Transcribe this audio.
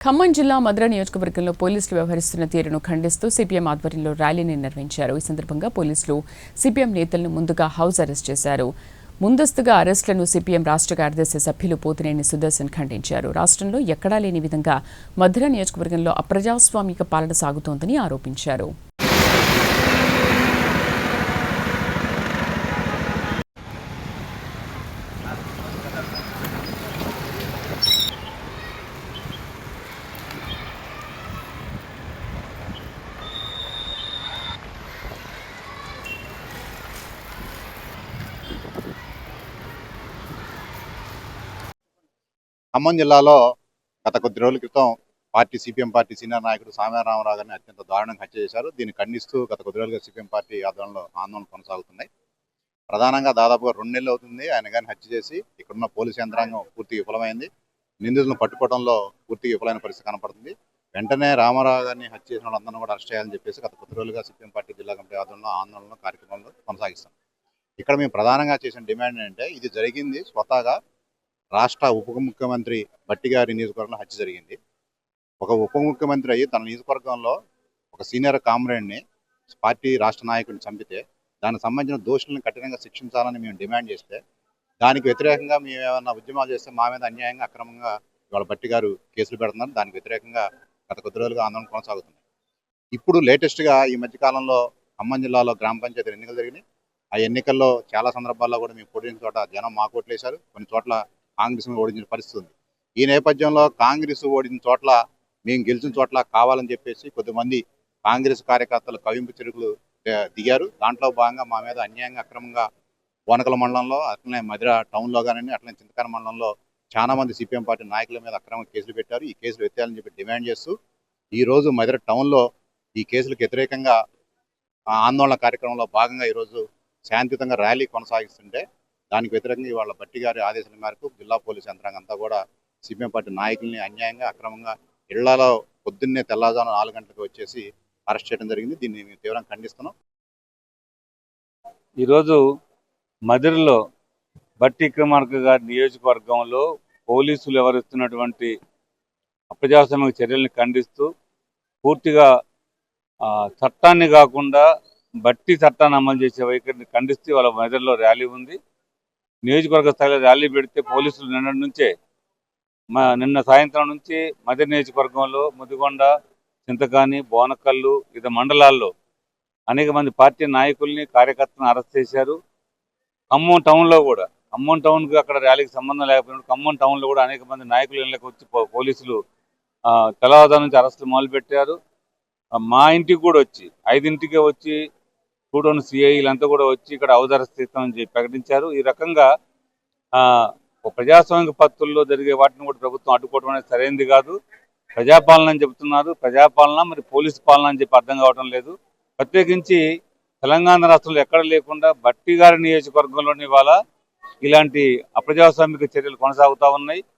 ఖమ్మం జిల్లా మధుర నియోజకవర్గంలో పోలీసులు వ్యవహరిస్తున్న తీరును ఖండిస్తూ సిపిఎం ఆధ్వర్యంలో ర్యాలీని నిర్వహించారు. ఈ సందర్భంగా పోలీసులు సిపిఎం నేతలను ముందుగా హౌస్ అరెస్ట్ చేశారు. ముందస్తుగా అరెస్టులను సిపిఎం రాష్ట్ర కార్యదర్శి సభ్యులు పోతినేని సుదర్శన్ ఖండించారు. రాష్ట్రంలో ఎక్కడా లేని విధంగా మధుర నియోజకవర్గంలో అప్రజాస్వామిక పాలన సాగుతోందని ఆరోపించారు. ఖమ్మం జిల్లాలో గత కొద్ది రోజుల క్రితం పార్టీ సిపిఎం పార్టీ సీనియర్ నాయకుడు సామ్యారామరావు గారిని అత్యంత దారుణంగా హత్య చేశారు. దీన్ని ఖండిస్తూ గత కొద్ది రోజులుగా సిపిఎం పార్టీ ఆధ్వర్యంలో ఆందోళన కొనసాగుతున్నాయి. ప్రధానంగా దాదాపుగా రెండు నెలలు అవుతుంది ఆయన కానీ హత్య చేసి ఇక్కడున్న పోలీసు యంత్రాంగం పూర్తిగా విఫలమైంది. నిందితులను పట్టుకోవడంలో పూర్తిగా విఫలమైన పరిస్థితి కనపడుతుంది. వెంటనే రామారావు గారిని హత్య చేసిన వాళ్ళందరినీ కూడా అరెస్ట్ చేయాలని చెప్పేసి గత కొద్ది రోజులుగా సిపిఎం పార్టీ జిల్లా కమిటీ ఆధ్వర్యంలో ఆందోళన కార్యక్రమంలో కొనసాగిస్తాం ఇక్కడ మేము ప్రధానంగా చేసిన డిమాండ్ ఏంటంటే ఇది జరిగింది స్వతహాగా రాష్ట్ర ఉప ముఖ్యమంత్రి భట్టి గారి నియోజకవర్గంలో హత్య జరిగింది. ఒక ఉప ముఖ్యమంత్రి అయ్యి తన నియోజకవర్గంలో ఒక సీనియర్ కామ్రేడ్ని పార్టీ రాష్ట్ర నాయకుడిని చంపితే దానికి సంబంధించిన దోషులను కఠినంగా శిక్షించాలని మేము డిమాండ్ చేస్తే దానికి వ్యతిరేకంగా మేము ఏమైనా ఉద్యమాలు చేస్తే మా మీద అన్యాయంగా అక్రమంగా ఇవాళ భట్టి గారు కేసులు పెడుతున్నారు. దానికి వ్యతిరేకంగా గత కొద్ది రోజులుగా ఆందోళన కొనసాగుతుంది ఇప్పుడు లేటెస్ట్గా ఈ మధ్యకాలంలో ఖమ్మం జిల్లాలో గ్రామ పంచాయతీ ఎన్నికలు జరిగినాయి. ఆ ఎన్నికల్లో చాలా సందర్భాల్లో కూడా మేము పోటీన చోట జనం మా కోట్లేశారు కొన్ని చోట్ల కాంగ్రెస్ ఓడించిన పరిస్థితి ఉంది. ఈ నేపథ్యంలో కాంగ్రెస్ ఓడిన చోట్ల మేము గెలిచిన చోట్ల కావాలని చెప్పేసి కొద్దిమంది కాంగ్రెస్ కార్యకర్తలు కవింపు చెరుకులు దిగారు. దాంట్లో భాగంగా మా మీద అన్యాయంగా అక్రమంగా వనకల మండలంలో అట్లనే మధిర టౌన్లో కానీ అట్లనే చింతకాన మండలంలో చాలా మంది సిపిఎం పార్టీ నాయకుల మీద అక్రమ కేసులు పెట్టారు. ఈ కేసులు ఎత్తాలని చెప్పి డిమాండ్ చేస్తూ ఈ రోజు మధిర టౌన్లో ఈ కేసులకు వ్యతిరేకంగా ఆందోళన కార్యక్రమంలో భాగంగా ఈరోజు శాంతియుతంగా ర్యాలీ కొనసాగిస్తుంటే దానికి వ్యతిరేకంగా ఇవాళ భట్టి గారి ఆదేశాల మేరకు జిల్లా పోలీసు యంత్రాంగం అంతా కూడా సిపిఎం పార్టీ నాయకుల్ని అన్యాయంగా అక్రమంగా ఇళ్ళలో పొద్దున్నే తెల్లవారుజామున నాలుగు గంటలకు వచ్చేసి అరెస్ట్ చేయడం జరిగింది. దీన్ని మేము తీవ్రంగా ఖండిస్తున్నాం. ఈరోజు మదిరిలో భట్టి విక్రమార్క గారి నియోజకవర్గంలో పోలీసులు ఎవరిస్తున్నటువంటి అప్రజాస్వామిక చర్యల్ని ఖండిస్తూ పూర్తిగా చట్టాన్ని కాకుండా బట్టి చట్టాన్ని అమలు చేసే వైఖరిని ఖండిస్తూ వాళ్ళ మెదడులో ర్యాలీ ఉంది. నియోజకవర్గ స్థాయిలో ర్యాలీ పెడితే పోలీసులు నిన్న నుంచే మా నిన్న సాయంత్రం నుంచి మధ్య నియోజకవర్గంలో ముదిగొండ చింతకాని బోనకల్లు ఇతర మండలాల్లో అనేక మంది పార్టీ నాయకుల్ని కార్యకర్తలను అరెస్ట్ చేశారు. ఖమ్మం టౌన్లో కూడా ఖమ్మం టౌన్కి అక్కడ ర్యాలీకి సంబంధం లేకపోయినప్పుడు ఖమ్మం టౌన్లో కూడా అనేక మంది నాయకులు ఇళ్ళకి వచ్చి పోలీసులు తెల్లవారుజాము నుంచి అరెస్టులు మొదలుపెట్టారు. మా ఇంటికి కూడా వచ్చి ఐదింటికే వచ్చి టూటౌన్ సిఐలంతా కూడా వచ్చి ఇక్కడ అవధరస్థితం చెప్పి ప్రకటించారు. ఈ రకంగా ప్రజాస్వామిక పత్తుల్లో జరిగే వాటిని కూడా ప్రభుత్వం అడ్డుకోవడం అనేది సరైనది కాదు. ప్రజాపాలన అని చెబుతున్నారు ప్రజాపాలన మరి పోలీసు పాలన అని చెప్పి అర్థం కావడం లేదు. ప్రత్యేకించి తెలంగాణ రాష్ట్రంలో ఎక్కడ లేకుండా బట్టి గారి నియోజకవర్గంలోని ఇవాళ ఇలాంటి అప్రజాస్వామిక చర్యలు కొనసాగుతా ఉన్నాయి.